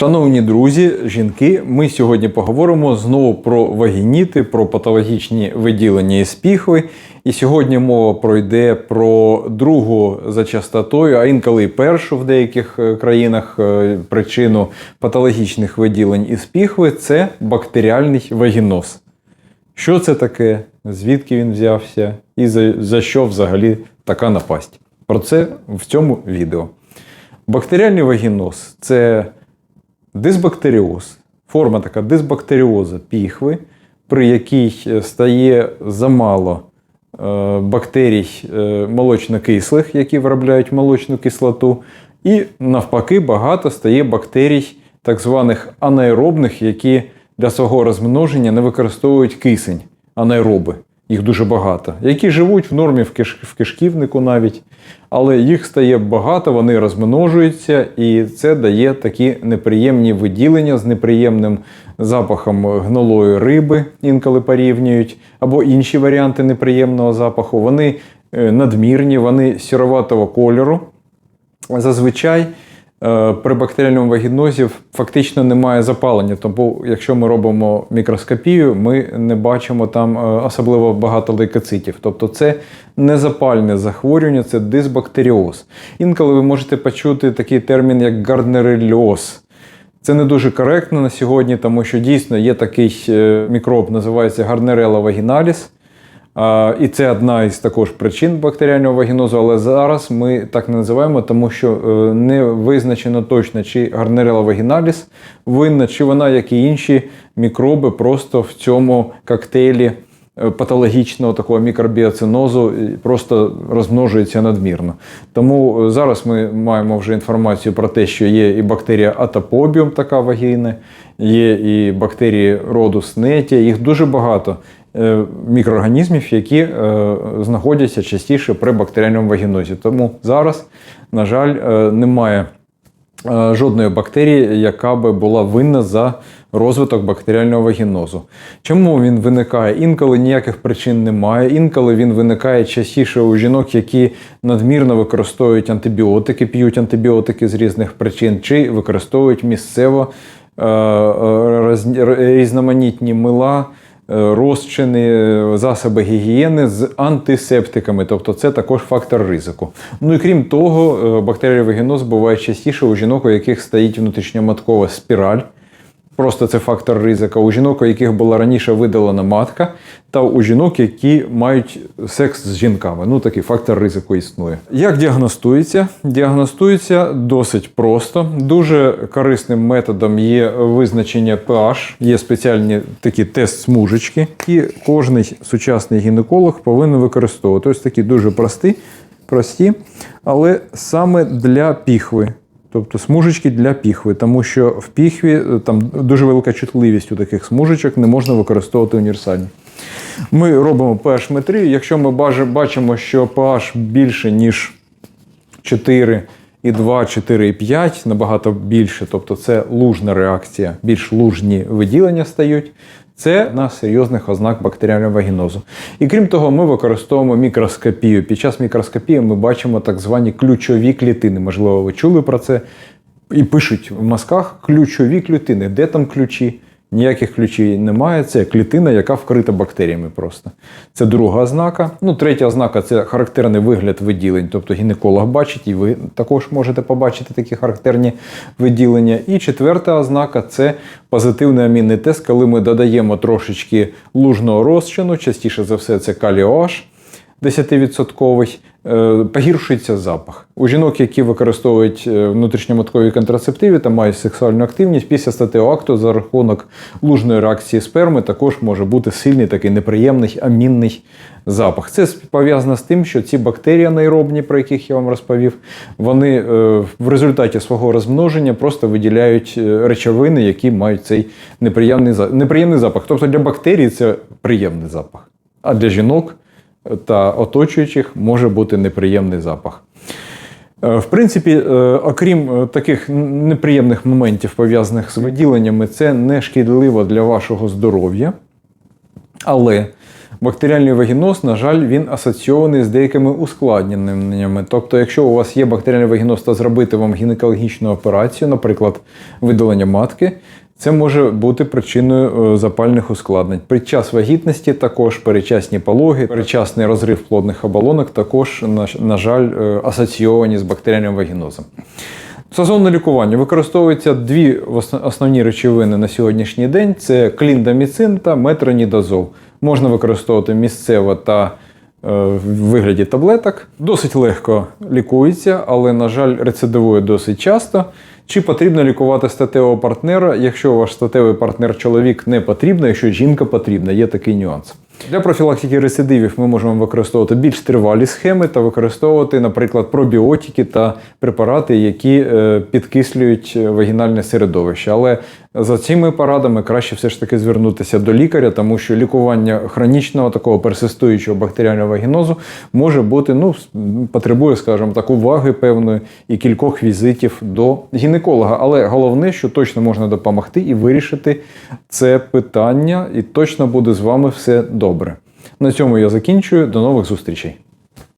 Шановні друзі, жінки, ми сьогодні поговоримо знову про вагініти, про патологічні виділення із піхви. І сьогодні мова пройде про другу за частотою, а інколи і першу в деяких е, країнах е, причину патологічних виділень із піхви це бактеріальний вагіноз. Що це таке? Звідки він взявся? І за, за що взагалі така напасть? Про це в цьому відео. Бактеріальний вагіноз це дисбактеріоз, форма така дисбактеріоза піхви, при якій е, стає замало е, бактерій е, молочнокислих, які виробляють молочну кислоту, і навпаки, багато стає бактерій, так званих анаеробних, які для свого розмноження не використовують кисень, анаероби. Їх дуже багато, які живуть в нормі в, киш, в кишківнику навіть, але їх стає багато, вони розмножуються, і це дає такі неприємні виділення з неприємним запахом гнилої риби, інколи порівнюють, або інші варіанти неприємного запаху. Вони е, надмірні, вони сіроватого кольору. Зазвичай при бактеріальному вагінозі фактично немає запалення. Тому, якщо ми робимо мікроскопію, ми не бачимо там е, особливо багато лейкоцитів. Тобто це незапальне захворювання, це дисбактеріоз. Інколи ви можете почути такий термін, як гарднерильоз. Це не дуже коректно на сьогодні, тому що дійсно є такий е, мікроб, називається Gardnerella vaginalis. І це одна із також причин бактеріального вагінозу, але зараз ми так не називаємо, тому що е, не визначено точно, чи Gardnerella vaginalis винна, чи вона, як і інші мікроби, просто в цьому коктейлі е, патологічного такого мікробіоцинозу просто розмножується надмірно. Тому е, зараз ми маємо вже інформацію про те, що є і бактерія атопобіум, така вагіна, є і бактерії роду снетія, їх дуже багато мікроорганізмів, які е, знаходяться частіше при бактеріальному вагінозі. Тому зараз, на жаль, е, немає е, жодної бактерії, яка би була винна за розвиток бактеріального вагінозу. Чому він виникає? Інколи ніяких причин немає, інколи він виникає частіше у жінок, які надмірно використовують антибіотики, п'ють антибіотики з різних причин, чи використовують місцево е, е, різноманітні мила. Е, Розчини, е, засоби гігієни з антисептиками, тобто це також фактор ризику. Ну і крім того, бактеріовий геноз буває частіше у жінок, у яких стоїть внутрішньоматкова спіраль. Просто це фактор ризика. У жінок, у яких була раніше видалена матка, та у жінок, які мають секс з жінками. Ну, такий фактор ризику існує. Як діагностується? Діагностується досить просто. Дуже корисним методом є визначення pH. Є спеціальні такі тест-смужечки, які кожний сучасний гінеколог повинен використовувати. Ось такі дуже прості, прості, але саме для піхви. Тобто смужечки для піхви, тому що в піхві е, там дуже велика чутливість у таких смужечок, не можна використовувати універсальні. Ми робимо pH метрію. Якщо ми бачимо, що pH більше, ніж 4 і 2, 4 і 5, набагато більше, тобто це лужна реакція, більш лужні виділення стають. Це на серйозних ознак бактеріального вагінозу. І крім того, ми використовуємо мікроскопію. Під час мікроскопії ми бачимо так звані ключові клітини. Можливо, ви чули про це. І пишуть в мазках ключові клітини. Де там ключі? Ніяких ключів немає. Це клітина, яка вкрита бактеріями просто. Це друга ознака. Ну, третя ознака це характерний вигляд виділень. Тобто гінеколог бачить, і ви також можете побачити такі характерні виділення. І четверта ознака це позитивний амінний тест, коли ми додаємо трошечки лужного розчину, частіше за все, це каліош. 10% е, погіршується запах. У жінок, які використовують е, внутрішньоматкові контрацептиви та мають сексуальну активність, після статевого акту за рахунок лужної реакції сперми також може бути сильний такий неприємний амінний запах. Це пов'язано з тим, що ці бактерії анаеробні, про яких я вам розповів, вони е, в результаті свого розмноження просто виділяють е, речовини, які мають цей неприємний, неприємний запах. Тобто для бактерій це приємний запах, а для жінок та оточуючих може бути неприємний запах. Е, В принципі, е, окрім е, таких неприємних моментів, пов'язаних з виділеннями, це не шкідливо для вашого здоров'я. Але Бактеріальний вагіноз, на жаль, він асоційований з деякими ускладненнями. Тобто, якщо у вас є бактеріальний вагіноз та зробити вам гінекологічну операцію, наприклад, видалення матки, це може бути причиною е, запальних ускладнень. Під час вагітності також перечасні пологи, перечасний розрив плодних оболонок також, на, жаль, е, асоційовані з бактеріальним вагінозом. Стосовно лікування використовуються дві основні речовини на сьогоднішній день: це кліндаміцин та метронідазол. Можна використовувати місцево та е, в вигляді таблеток. Досить легко лікується, але, на жаль, рецидивує досить часто. Чи потрібно лікувати статевого партнера, якщо ваш статевий партнер чоловік не потрібно, якщо жінка потрібна, є такий нюанс. Для профілактики рецидивів ми можемо використовувати більш тривалі схеми та використовувати, наприклад, пробіотики та препарати, які е, підкислюють е, вагінальне середовище. Але за цими порадами краще все ж таки звернутися до лікаря, тому що лікування хронічного такого персистуючого бактеріального вагінозу може бути, ну, потребує, скажімо так, уваги певної і кількох візитів до гінеколога. Але головне, що точно можна допомогти і вирішити це питання, і точно буде з вами все добре. На цьому я закінчую. До нових зустрічей.